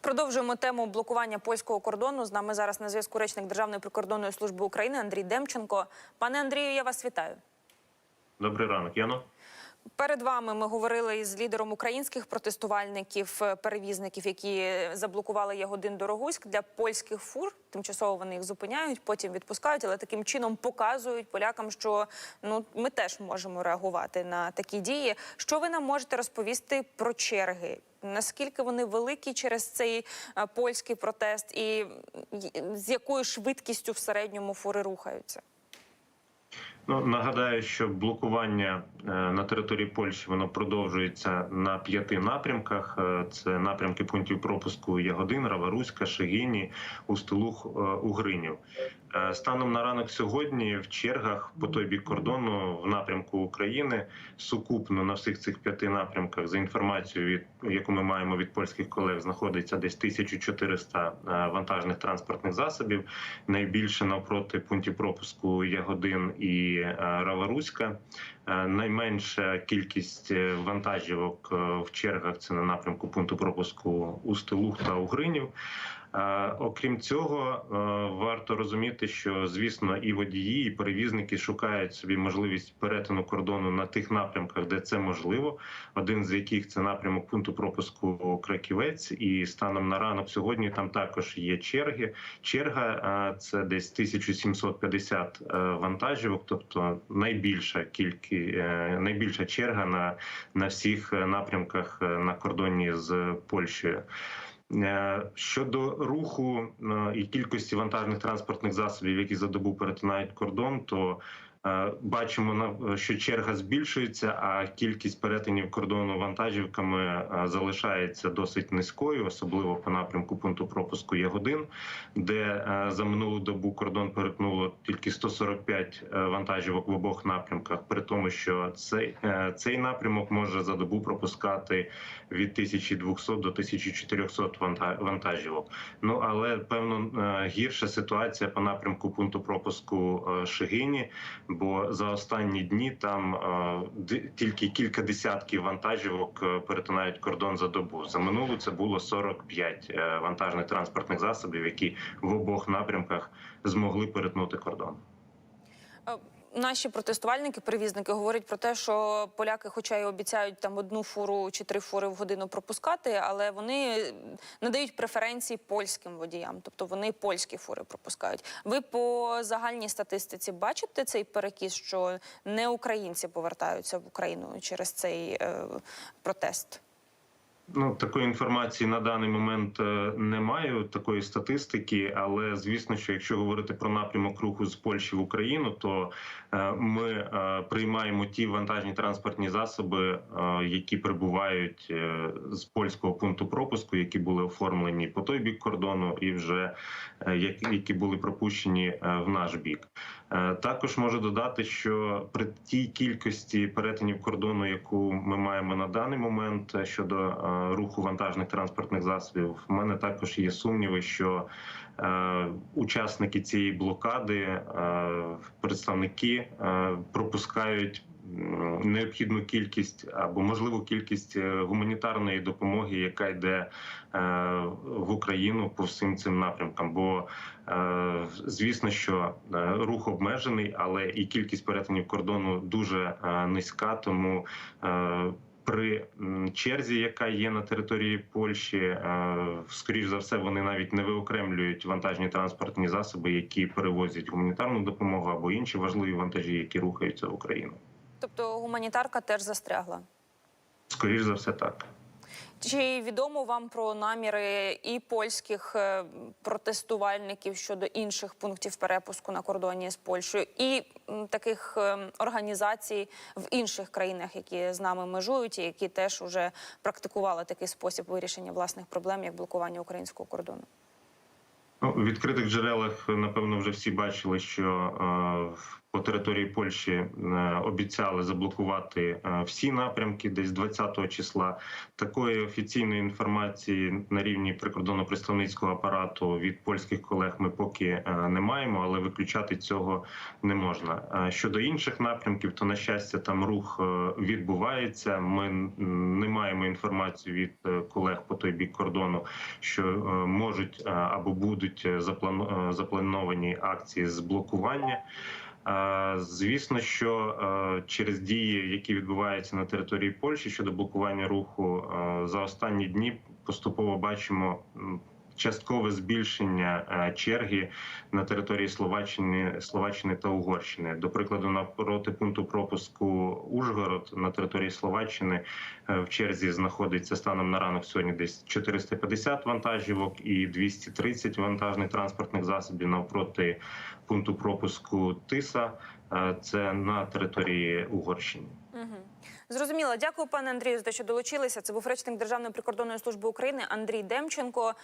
Продовжуємо тему блокування польського кордону. З нами зараз на зв'язку речник Державної прикордонної служби України Андрій Демченко. Пане Андрію, я вас вітаю. Добрий ранок, Яно. Перед вами ми говорили із лідером українських протестувальників, е, перевізників, які заблокували Ягодин Дорогуськ для польських фур. Тимчасово вони їх зупиняють, потім відпускають, але таким чином показують полякам, що ну ми теж можемо реагувати на такі дії. Що ви нам можете розповісти про черги? Наскільки вони великі через цей е, польський протест, і з якою швидкістю в середньому фури рухаються? Ну нагадаю, що блокування е, на території Польщі воно продовжується на п'яти напрямках. Е, Це напрямки пунктів пропуску Ягодин, Раваруська, Шегині, Устилух, е, Угринів. Е, Станом на ранок сьогодні в чергах по той бік кордону в напрямку України сукупно на всіх цих п'яти напрямках за інформацією, яку ми маємо від польських колег, знаходиться десь 1400 е, вантажних транспортних засобів. Найбільше навпроти пунктів пропуску Ягодин і е, Раваруська. Найменша кількість вантажівок в чергах це на напрямку пункту пропуску Устилух та Угринів. Е, Окрім цього, е, варто розуміти, що звісно і водії, і перевізники шукають собі можливість перетину кордону на тих напрямках, де це можливо. Один з яких це напрямок пункту пропуску Краківець, і станом на ранок сьогодні там також є черги. Черга е, це десь 1750 е, вантажівок, тобто найбільша кількість, найбільша черга на, на всіх напрямках на кордоні з Польщею. Е, Щодо руху е, і кількості вантажних транспортних засобів, які за добу перетинають кордон, то бачимо на- що черга збільшується, а кількість перетинів кордону вантажівками е, залишається досить низькою, особливо по напрямку пункту пропуску Ягодин, де е, за минулу добу кордон перетнуло тільки 145 е, вантажівок в обох напрямках, при тому, що цей, е, цей напрямок може за добу пропускати від 1200 до 1400 ванта- вантажівок. Ну але певно е, гірша ситуація по напрямку пункту пропуску е, Шигині, бо за останні дні там е, тільки кілька десятків вантажівок е, перетинають кордон за добу. За минулу це було 45 е, вантажних транспортних засобів, які в обох напрямках змогли перетнути кордон. Наші протестувальники, перевізники говорять про те, що поляки, хоча й обіцяють там одну фуру чи три фури в годину пропускати, але вони надають преференції польським водіям, тобто вони польські фури пропускають. Ви по загальній статистиці бачите цей перекіс, що не українці повертаються в Україну через цей е, протест? Ну такої інформації на даний момент е, немає такої статистики, але звісно, що якщо говорити про напрямок руху з Польщі в Україну, то е, ми е, приймаємо ті вантажні транспортні засоби, які прибувають з польського пункту пропуску, які були оформлені по той бік кордону, і вже які були пропущені в наш бік. Також можу додати, що при тій кількості перетинів кордону, яку ми маємо на даний момент щодо руху вантажних транспортних засобів, в мене також є сумніви, що е, учасники цієї блокади, е, представники е, пропускають. Необхідну кількість або можливу кількість гуманітарної допомоги, яка йде в Україну по всім цим напрямкам. Бо звісно, що рух обмежений, але і кількість перетинів кордону дуже низька. Тому при черзі, яка є на території Польщі, е, скоріш за все, вони навіть не виокремлюють вантажні транспортні засоби, які перевозять гуманітарну допомогу або інші важливі вантажі, які рухаються в Україну. Тобто гуманітарка теж застрягла. Скоріш за все, так. Чи відомо вам про наміри і польських е, протестувальників щодо інших пунктів перепуску на кордоні з Польщею, і таких е, організацій в інших країнах, які з нами межують, і які теж уже практикували такий спосіб вирішення власних проблем, як блокування українського кордону? Ну, в відкритих джерелах, напевно, вже всі бачили, що е, по території Польщі е, обіцяли заблокувати е, всі напрямки десь 20 числа. Такої офіційної інформації на рівні прикордонно-представницького апарату від польських колег ми поки не маємо, але виключати цього не можна. Щодо інших напрямків, то на щастя там рух відбувається. Ми не маємо інформації від колег по той бік кордону, що можуть або будуть е, заплано- е, заплановані акції з блокування. Е, Звісно, що е, через дії, які відбуваються на території Польщі щодо блокування руху, е, за останні дні поступово бачимо часткове збільшення е, черги на території Словаччини, Словаччини та Угорщини. До прикладу, напроти пункту пропуску Ужгород на території Словаччини е, в черзі знаходиться станом на ранок сьогодні десь 450 вантажівок і 230 вантажних транспортних засобів навпроти пункту пропуску Тиса. Е, Це на території Угорщини. Угу. Зрозуміло. Дякую, пане Андрію, за те, що долучилися. Це був речник Державної прикордонної служби України Андрій Демченко.